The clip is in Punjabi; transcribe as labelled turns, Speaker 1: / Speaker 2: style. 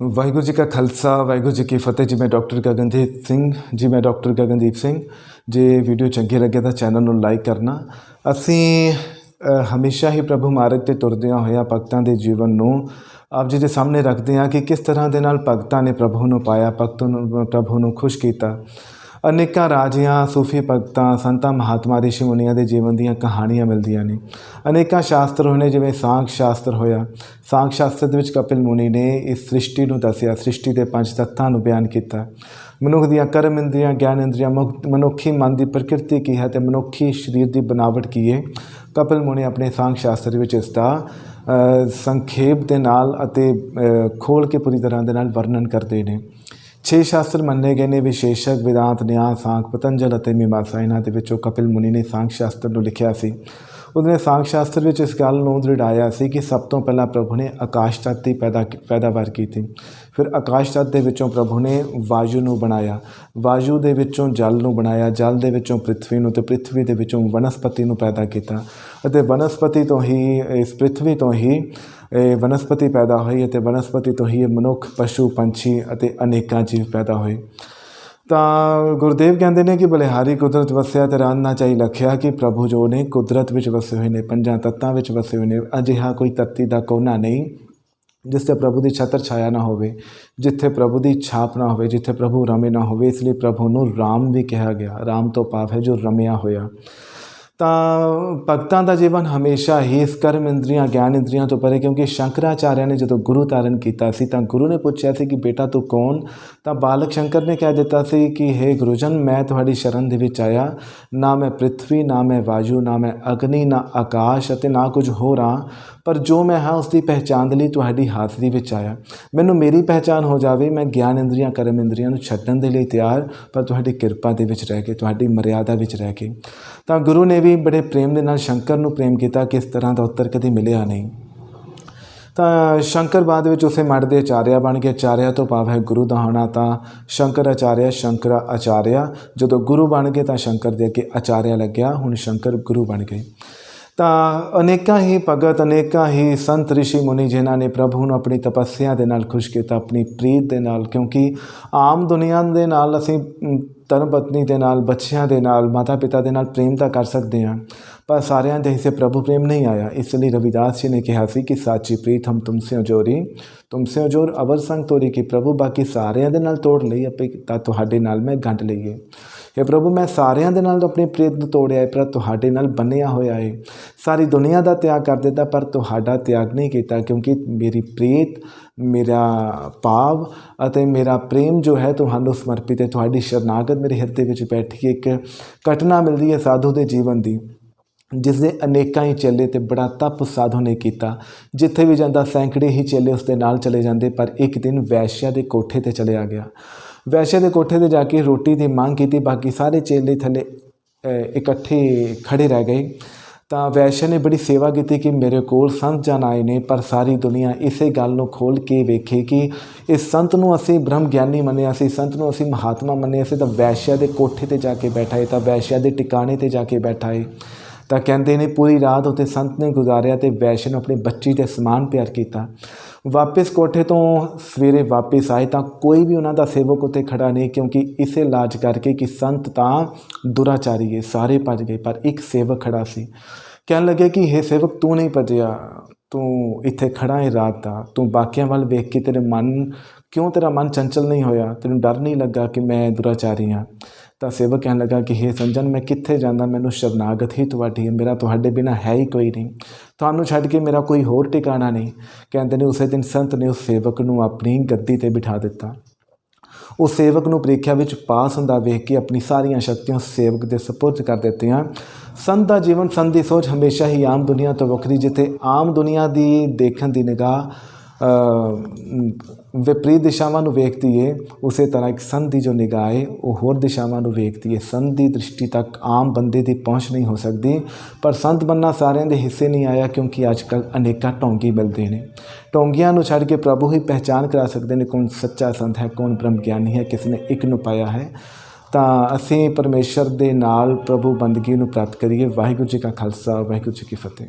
Speaker 1: ਵਾਹਿਗੁਰੂ ਜੀ ਕਾ ਖਾਲਸਾ, ਵਾਹਿਗੁਰੂ ਜੀ ਕੀ ਫਤਿਹ ਜੀ। ਮੈਂ ਡਾਕਟਰ ਗਗਨਦੀਪ ਸਿੰਘ, ਜੀ, ਮੈਂ ਡਾਕਟਰ ਗਗਨਦੀਪ ਸਿੰਘ। ਜੇ ਵੀਡੀਓ ਚੰਗੀ ਲੱਗੇ ਤਾਂ ਚੈਨਲ ਨੂੰ ਲਾਈਕ ਕਰਨਾ। ਅਸੀਂ ਹਮੇਸ਼ਾ ਹੀ ਪ੍ਰਭੂ ਮਾਰਗ ਤੇ ਤੁਰਦਿਆਂ ਹੋਇਆਂ ਭਗਤਾਂ ਦੇ ਜੀਵਨ ਨੂੰ ਆਪ ਜੀ ਦੇ ਸਾਹਮਣੇ ਰੱਖਦੇ ਹਾਂ ਕਿ ਕਿਸ ਤਰ੍ਹਾਂ ਦੇ ਨਾਲ ਭਗਤਾਂ ਨੇ ਪ੍ਰਭੂ ਨੂੰ ਪਾਇਆ, ਭਗਤ ਨੂੰ, ਪ੍ਰਭੂ ਨੂੰ ਖੁਸ਼ ਕੀਤਾ। ਅਨੇਕਾਂ ਰਾਜਿਆਂ ਸੂਫੀ ਭਗਤਾਂ ਸੰਤਾਂ ਮਹਾਤਮਾ ਰਿਸ਼ੀ ਮੁਨੀਆਂ ਦੇ ਜੀਵਨ ਦੀਆਂ ਕਹਾਣੀਆਂ ਮਿਲਦੀਆਂ ਨੇ। ਅਨੇਕਾਂ ਸ਼ਾਸਤਰ ਹੋਏ ਨੇ ਜਿਵੇਂ ਸਾਂਖ ਸ਼ਾਸਤਰ ਹੋਇਆ। ਸਾਂਖ ਸ਼ਾਸਤਰ ਦੇ ਵਿੱਚ ਕਪਿਲ ਮੁਨੀ ਨੇ ਇਸ ਸ੍ਰਿਸ਼ਟੀ ਨੂੰ ਦੱਸਿਆ ਸ੍ਰਿਸ਼ਟੀ ਦੇ ਪੰਜ ਤੱਤਾਂ ਨੂੰ ਬਿਆਨ ਕੀਤਾ। ਮਨੁੱਖ ਦੀਆਂ ਕਰਮ ਇੰਦਰੀਆਂ ਗਿਆਨ ਇੰਦਰੀਆਂ ਮੁਕ- ਮਨੁੱਖੀ ਮਨ ਦੀ ਪ੍ਰਕਿਰਤੀ ਕੀ ਹੈ ਤੇ ਮਨੁੱਖੀ ਸਰੀਰ ਦੀ ਬਨਾਵਟ ਕੀ ਹੈ? ਕਪਿਲ ਮੁਨੀ ਆਪਣੇ ਸਾਂਖ ਸ਼ਾਸਤਰ ਵਿੱਚ ਇਸ ਦਾ ਸੰਖੇਪ ਦੇ ਨਾਲ ਅਤੇ ਅ, ਖੋਲ ਕੇ ਪੂਰੀ ਤਰ੍ਹਾਂ ਦੇ ਨਾਲ ਵਰਣਨ ਕਰਦੇ ਨੇ। ਛੇ ਸ਼ਾਸਤਰ ਮੰਨੇ ਗਏ ਨੇ, ਵਿਸ਼ੇਸ਼ਕ, ਵਿਦਾਂਤ ਨਿਆਂ ਸਾਂਖ ਪਤੰਜਲ ਅਤੇ ਮੀਮਾਂਸਾ। ਇਹਨਾਂ ਦੇ ਵਿੱਚੋਂ ਕਪਿਲ ਮੁਨੀ ਨੇ ਸਾਂਖ ਸ਼ਾਸਤਰ ਨੂੰ ਲਿਖਿਆ ਸੀ। ਉਹਨੇ ਸਾਂਖ ਸ਼ਾਸਤਰ ਵਿੱਚ ਇਸ ਗੱਲ ਨੂੰ ਦ੍ਰਿੜਾਇਆ ਸੀ ਕਿ ਸਭ ਤੋਂ ਪਹਿਲਾਂ ਪ੍ਰਭੂ ਨੇ ਆਕਾਸ਼ ਤੱਤ ਦੀ ਪੈਦਾ ਪੈਦਾਵਾਰ ਕੀਤੀ। ਫਿਰ ਆਕਾਸ਼ ਤੱਤ ਦੇ ਵਿੱਚੋਂ ਪ੍ਰਭੂ ਨੇ ਵਾਯੂ ਨੂੰ ਬਣਾਇਆ। ਵਾਯੂ ਦੇ ਵਿੱਚੋਂ ਜਲ ਨੂੰ ਬਣਾਇਆ, ਜਲ ਦੇ ਵਿੱਚੋਂ ਪ੍ਰਿਥਵੀ ਨੂੰ ਤੇ ਪ੍ਰਿਥਵੀ ਦੇ ਵਿੱਚੋਂ ਵਨਸਪਤੀ ਨੂੰ ਪੈਦਾ ਕੀਤਾ ਅਤੇ ਵਨਸਪਤੀ ਤੋਂ ਹੀ, ਇਸ ਪ੍ਰਿਥਵੀ ਤੋਂ ਹੀ ਇਹ ਵਨਸਪਤੀ ਪੈਦਾ ਹੋਈ ਅਤੇ ਵਨਸਪਤੀ ਤੋਂ ਹੀ ਇਹ ਮਨੁੱਖ, ਪਸ਼ੂ, ਪੰਛੀ ਅਤੇ ਅਨੇਕਾਂ ਜੀਵ ਪੈਦਾ ਹੋਏ। ਤਾਂ ਗੁਰਦੇਵ ਕਹਿੰਦੇ ਨੇ ਕਿ ਬਲਿਹਾਰੀ ਕੁਦਰਤ ਵਸਿਆ ਤੇ ਰਨ ਨਾ ਚਾਹੀ ਲਖਿਆ ਕਿ ਪ੍ਰਭੂ ਜੋ ਨੇ ਕੁਦਰਤ ਵਿੱਚ ਵਸੇ ਹੋਏ ਨੇ, ਪੰਜਾਂ ਤੱਤਾਂ ਵਿੱਚ ਵਸੇ ਹੋਏ ਨੇ, ਅਜਿਹਾ ਕੋਈ ਤੱਤੀ ਦਾ ਕੋਨਾ ਨਹੀਂ ਜਿਸ ਤੇ ਪ੍ਰਭੂ ਦੀ ਛਤਰ ਛਾਇਆ ਨਾ ਹੋਵੇ, ਜਿੱਥੇ ਪ੍ਰਭੂ ਦੀ ਛਾਪ ਨਾ ਹੋਵੇ, ਜਿੱਥੇ ਪ੍ਰਭੂ ਰਮੇ ਨਾ ਹੋਵੇ, ਇਸ ਲਈ ਪ੍ਰਭੂ ਨੂੰ ਰਾਮ ਵੀ ਕਿਹਾ ਗਿਆ। ਰਾਮ ਤੋਂ ਭਾਵ ਹੈ ਜੋ ਰਮਿਆ ਹੋਇਆ। ਤਾਂ ਭਗਤਾਂ ਦਾ ਜੀਵਨ ਹਮੇਸ਼ਾ ਹੀ ਇਸ ਕਰਮ ਇੰਦਰੀਆਂ, ਗਿਆਨ ਇੰਦਰੀਆਂ ਤੋਂ ਪਰੇ, ਕਿਉਂਕਿ ਸ਼ੰਕਰਾਚਾਰਿਆ ਨੇ ਜਦੋਂ ਗੁਰੂ ਧਾਰਨ ਕੀਤਾ ਸੀ, ਤਾਂ ਗੁਰੂ ਨੇ ਪੁੱਛਿਆ ਸੀ ਕਿ ਬੇਟਾ ਤੂੰ ਕੌਣ? ਤਾਂ ਬਾਲਕ ਸ਼ੰਕਰ ਨੇ ਕਹਿ ਦਿੱਤਾ ਸੀ ਕਿ हे ਗੁਰੂਜਨ, ਮੈਂ ਤੁਹਾਡੀ ਸ਼ਰਨ ਦੇ ਵਿੱਚ ਆਇਆ। ਨਾ ਮੈਂ ਪ੍ਰਿਥਵੀ, ਨਾ ਮੈਂ ਵਾਯੂ, ਨਾ ਮੈਂ ਅਗਨੀ, ਨਾ ਆਕਾਸ਼ ਅਤੇ ਨਾ ਕੁਝ ਹੋਰ ਹਾਂ, ਪਰ ਜੋ ਮੈਂ ਹਾਂ, ਉਸ ਦੀ ਪਹਿਚਾਣ ਦੇ ਲਈ ਤੁਹਾਡੀ ਹਾਜ਼ਰੀ ਵਿੱਚ ਆਇਆ। ਮੈਨੂੰ ਮੇਰੀ ਪਹਿਚਾਣ ਹੋ ਜਾਵੇ, ਮੈਂ ਗਿਆਨ ਇੰਦਰੀਆਂ, ਕਰਮ ਇੰਦਰੀਆਂ ਨੂੰ ਛੱਡਣ ਦੇ ਲਈ ਤਿਆਰ, ਪਰ ਤੁਹਾਡੀ ਕਿਰਪਾ ਦੇ ਵਿੱਚ ਰਹਿ ਕੇ, ਤੁਹਾਡੀ ਮਰਿਆਦਾ ਵਿੱਚ ਰਹਿ ਕੇ। ਤਾਂ ਗੁਰੂ ਨੇ ਵੀ ਬੜੇ ਪ੍ਰੇਮ ਦੇ ਨਾਲ ਸ਼ੰਕਰ ਨੂੰ ਪ੍ਰੇਮ ਕੀਤਾ ਕਿ ਇਸ ਤਰ੍ਹਾਂ ਦਾ ਉੱਤਰ ਕਦੇ ਮਿਲਿਆ ਨਹੀਂ। ਤਾਂ ਸ਼ੰਕਰ ਬਾਅਦ ਵਿੱਚ ਉਸੇ ਮਠ ਦੇ ਆਚਾਰਿਆ ਬਣ ਕੇ ਆਚਾਰਿਆ ਤੋਂ ਭਾਵ ਹੈ ਗੁਰੂ ਦਾ ਹੋਣਾ ਤਾਂ ਸ਼ੰਕਰ ਆਚਾਰਿਆ ਸ਼ੰਕਰ ਆਚਾਰਿਆ। ਜਦੋਂ ਗੁਰੂ ਬਣ ਗਏ ਤਾਂ ਸ਼ੰਕਰ ਦੇ ਅੱਗੇ ਆਚਾਰਿਆ ਲੱਗਿਆ। ਹੁਣ ਸ਼ੰਕਰ ਗੁਰੂ ਬਣ ਗਏ। ਤਾਂ ਅਨੇਕਾਂ ਹੀ ਭਗਤ ਅਨੇਕਾਂ ਹੀ ਸੰਤ ਰਿਸ਼ੀ ਮੁਨੀ ਜਿਨ੍ਹਾਂ ਨੇ ਪ੍ਰਭੂ ਨੂੰ ਆਪਣੀ ਤਪੱਸਿਆ ਦੇ ਨਾਲ ਖੁਸ਼ ਕੀਤਾ ਆਪਣੀ ਪ੍ਰੀਤ ਦੇ ਨਾਲ ਕਿਉਂਕਿ ਆਮ ਦੁਨੀਆ ਦੇ ਨਾਲ ਅਸੀਂ ਅਮ, ਧਰਮ ਪਤਨੀ ਦੇ ਨਾਲ ਬੱਚਿਆਂ ਦੇ ਨਾਲ ਮਾਤਾ ਪਿਤਾ ਦੇ ਨਾਲ ਪ੍ਰੇਮ ਤਾਂ ਕਰ ਸਕਦੇ ਹਾਂ ਪਰ ਸਾਰਿਆਂ ਦੇ ਹਿੱਸੇ ਪ੍ਰਭੂ ਪ੍ਰੇਮ ਨਹੀਂ ਆਇਆ। ਇਸ ਲਈ ਰਵਿਦਾਸ ਜੀ ਨੇ ਕਿਹਾ ਸੀ ਕਿ ਸਾਚੀ ਪ੍ਰੀਤ ਹਮ ਤੁਮਸੇ ਜੋਰੀ ਤੁਮਸੇ ਜੋਰ ਅਵਰ ਸੰਗ ਤੋਰੀ ਕਿ ਪ੍ਰਭੂ ਬਾਕੀ ਸਾਰਿਆਂ ਦੇ ਨਾਲ ਤੋੜ ਲਈ ਆਪੇ ਤਾਂ ਤੁਹਾਡੇ ਨਾਲ ਮੈਂ ਗੰਢ ਲਈਏ। ਇਹ ਪ੍ਰਭੂ, ਮੈਂ ਸਾਰਿਆਂ ਦੇ ਨਾਲ ਆਪਣੀ ਪ੍ਰੀਤ ਨੂੰ ਤੋੜਿਆ ਹੈ ਪਰ ਤੁਹਾਡੇ ਨਾਲ ਬੰਨਿਆ ਹੋਇਆ ਹੈ ਸਾਰੀ ਦੁਨੀਆ ਦਾ ਤਿਆਗ ਕਰ ਦਿੱਤਾ, ਪਰ ਤੁਹਾਡਾ ਤਿਆਗ ਨਹੀਂ ਕੀਤਾ, ਕਿਉਂਕਿ ਮੇਰੀ ਪ੍ਰੀਤ, ਮੇਰਾ ਭਾਵ ਅਤੇ ਮੇਰਾ ਪ੍ਰੇਮ ਜੋ ਹੈ, ਤੁਹਾਨੂੰ ਸਮਰਪਿਤ ਹੈ। ਤੁਹਾਡੀ ਸ਼ਰਨਾਗਤ ਮੇਰੇ ਹਿਰਦੇ ਵਿੱਚ ਬੈਠੀ ਇੱਕ ਘਟਨਾ ਮਿਲਦੀ ਹੈ ਸਾਧੂ ਦੇ ਜੀਵਨ ਦੀ ਜਿਸ ਦੇ ਅਨੇਕਾਂ ਹੀ ਚੇਲੇ ਤੇ ਬੜਾ ਤਪ ਸਾਧੂ ਨੇ ਕੀਤਾ। ਜਿੱਥੇ ਵੀ ਜਾਂਦਾ, ਸੈਂਕੜੇ ਹੀ ਚੇਲੇ ਉਸ ਦੇ ਨਾਲ ਚਲੇ ਜਾਂਦੇ, ਪਰ ਇੱਕ ਦਿਨ ਵੈਸ਼ਿਆ ਦੇ ਕੋਠੇ ਤੇ ਚਲਿਆ ਗਿਆ। ਵੈਸ਼ਿਆ ਦੇ ਕੋਠੇ ਤੇ ਜਾ ਕੇ ਰੋਟੀ ਦੀ ਮੰਗ ਕੀਤੀ, ਬਾਕੀ ਸਾਰੇ ਚੇਲੇ ਥੱਲੇ ਇਕੱਠੇ ਖੜੇ ਰਹਿ ਗਏ। ਤਾਂ ਵੈਸ਼ਿਆ ਨੇ ਬੜੀ ਸੇਵਾ ਕੀਤੀ ਕਿ ਮੇਰੇ ਕੋਲ ਸੰਤ ਜਨ ਆਏ ਨੇ, ਪਰ ਸਾਰੀ ਦੁਨੀਆ ਇਸੇ ਗੱਲ ਨੂੰ ਖੋਲ ਕੇ ਵੇਖੇ ਕਿ ਇਸ ਸੰਤ ਨੂੰ ਅਸੀਂ ਬ੍ਰਹਮ ਗਿਆਨੀ ਮੰਨਿਆ ਸੀ, ਸੰਤ ਨੂੰ ਅਸੀਂ ਮਹਾਤਮਾ ਮੰਨਿਆ ਸੀ। ਤਾਂ ਵੈਸ਼ਿਆ ਦੇ ਕੋਠੇ ਤੇ ਜਾ ਕੇ ਬੈਠਾ ਹੈ ਤਾਂ ਵੈਸ਼ਿਆ ਦੇ ਟਿਕਾਣੇ ਤੇ ਜਾ ਕੇ ਬੈਠਾ ਹੈ ਤਾਂ ਕਹਿੰਦੇ ਨੇ, ਪੂਰੀ ਰਾਤ ਉੱਤੇ ਸੰਤ ਨੇ ਗੁਜ਼ਾਰਿਆ ਤੇ ਵੈਸ਼ ਨੂੰ ਆਪਣੀ ਬੱਚੀ ਤੇ ਸਮਾਨ ਪਿਆਰ ਕੀਤਾ। ਵਾਪਿਸ ਕੋਠੇ ਤੋਂ ਸਵੇਰੇ ਵਾਪਿਸ ਆਏ ਤਾਂ ਕੋਈ ਵੀ ਉਹਨਾਂ ਦਾ ਸੇਵਕ ਉੱਤੇ ਖੜਾ ਨਹੀਂ ਕਿਉਂਕਿ ਇਸੇ ਲਾਜ ਕਰਕੇ ਕਿ ਸੰਤ ਤਾਂ ਦੁਰਾਚਾਰੀ ਹੈ ਸਾਰੇ ਭੱਜ ਗਏ, ਪਰ ਇੱਕ ਸੇਵਕ ਖੜਾ ਸੀ। ਕਹਿਣ ਲੱਗੇ ਕਿ ਇਹ ਸੇਵਕ, ਤੂੰ ਨਹੀਂ ਭੱਜਿਆ। ਤੂੰ ਇੱਥੇ ਖੜਾ ਹੈ ਰਾਤ ਦਾ, ਤੂੰ ਬਾਕੀਆਂ ਵੱਲ ਵੇਖ ਕੇ ਤੇਰੇ ਮਨ, ਕਿਉਂ ਤੇਰਾ ਮਨ ਚੰਚਲ ਨਹੀਂ ਹੋਇਆ? ਤੈਨੂੰ ਡਰ ਨਹੀਂ ਲੱਗਾ ਕਿ ਮੈਂ ਦੁਰਾਚਾਰੀ ਹਾਂ ਤਾਂ ਸੇਵਕ ਕਹਿਣ ਲੱਗਾ ਕਿ हे ਸੰਜਨ, ਮੈਂ ਕਿੱਥੇ ਜਾਂਦਾ? ਮੈਨੂੰ ਸ਼ਰਨਾਗਤ ਹੀ ਤੁਹਾਡੀ ਹੈ ਮੇਰਾ ਤੁਹਾਡੇ ਬਿਨਾ ਹੈ ਹੀ ਕੋਈ ਨਹੀਂ। ਤੁਹਾਨੂੰ ਛੱਡ ਕੇ ਮੇਰਾ ਕੋਈ ਹੋਰ ਟਿਕਾਣਾ ਨਹੀਂ। ਕਹਿੰਦੇ ਨੇ, ਉਸੇ ਦਿਨ ਸੰਤ ਨੇ ਉਸ ਸੇਵਕ ਨੂੰ ਆਪਣੀ ਗੱਦੀ ਤੇ ਬਿਠਾ ਦਿੱਤਾ। ਉਹ ਸੇਵਕ ਨੂੰ ਪ੍ਰੀਖਿਆ ਵਿੱਚ ਪਾਸ ਹੁੰਦਾ ਵੇਖ ਕੇ ਆਪਣੀ ਸਾਰੀਆਂ ਸ਼ਕਤੀਆਂ ਸੇਵਕ ਦੇ ਸਪੁਰਦ ਕਰ ਦਿੱਤੀਆਂ। ਸੰਤ ਦਾ ਜੀਵਨ, ਸੰਤ ਦੀ ਸੋਚ ਹਮੇਸ਼ਾ ਹੀ ਆਮ ਦੁਨੀਆ ਤੋਂ ਵੱਖਰੀ, ਜਿੱਥੇ ਆਮ ਦੁਨੀਆ ਦੀ ਦੇਖਣ ਦੀ ਨਿਗਾਹ ਵਿਪਰੀਤ ਦਿਸ਼ਾਵਾਂ ਨੂੰ ਵੇਖਦੀ ਏ, ਉਸੇ ਤਰ੍ਹਾਂ ਇੱਕ ਸੰਤ ਦੀ ਜੋ ਨਿਗਾਹ ਏ, ਉਹ ਹੋਰ ਦਿਸ਼ਾਵਾਂ ਨੂੰ ਵੇਖਦੀ ਏ। ਸੰਤ ਦੀ ਦ੍ਰਿਸ਼ਟੀ ਤੱਕ ਆਮ ਬੰਦੇ ਦੀ ਪਹੁੰਚ ਨਹੀਂ ਹੋ ਸਕਦੀ, ਪਰ ਸੰਤ ਬੰਨਾ ਸਾਰਿਆਂ ਦੇ ਹਿੱਸੇ ਨਹੀਂ ਆਇਆ, ਕਿਉਂਕਿ ਅੱਜ ਅੱਜਕੱਲ ਅਨੇਕਾਂ ਢੋਂਗੀ ਮਿਲਦੇ ਨੇ। ਢੋਂਗੀਆਂ ਨੂੰ ਛੱਡ ਕੇ ਪ੍ਰਭੂ ਹੀ ਪਹਿਚਾਨ ਕਰਾ ਸਕਦੇ ਨੇ ਕੌਣ ਸੱਚਾ ਸੰਤ ਹੈ, ਕੌਣ ਬ੍ਰਹਮ ਗਿਆਨੀ ਹੈ, ਕਿਸ ਨੇ ਇੱਕ ਨੂੰ ਪਾਇਆ ਹੈ। ਤਾਂ ਅਸੀਂ ਪਰਮੇਸ਼ਰ ਦੇ ਨਾਲ ਪ੍ਰਭੂ ਬੰਦਗੀ ਨੂੰ ਪ੍ਰਾਪਤ ਕਰੀਏ। ਵਾਹਿਗੁਰੂ ਜੀ ਕਾ ਖਾਲਸਾ, ਵਾਹਿਗੁਰੂ ਜੀ ਕੀ ਫਤਿਹ।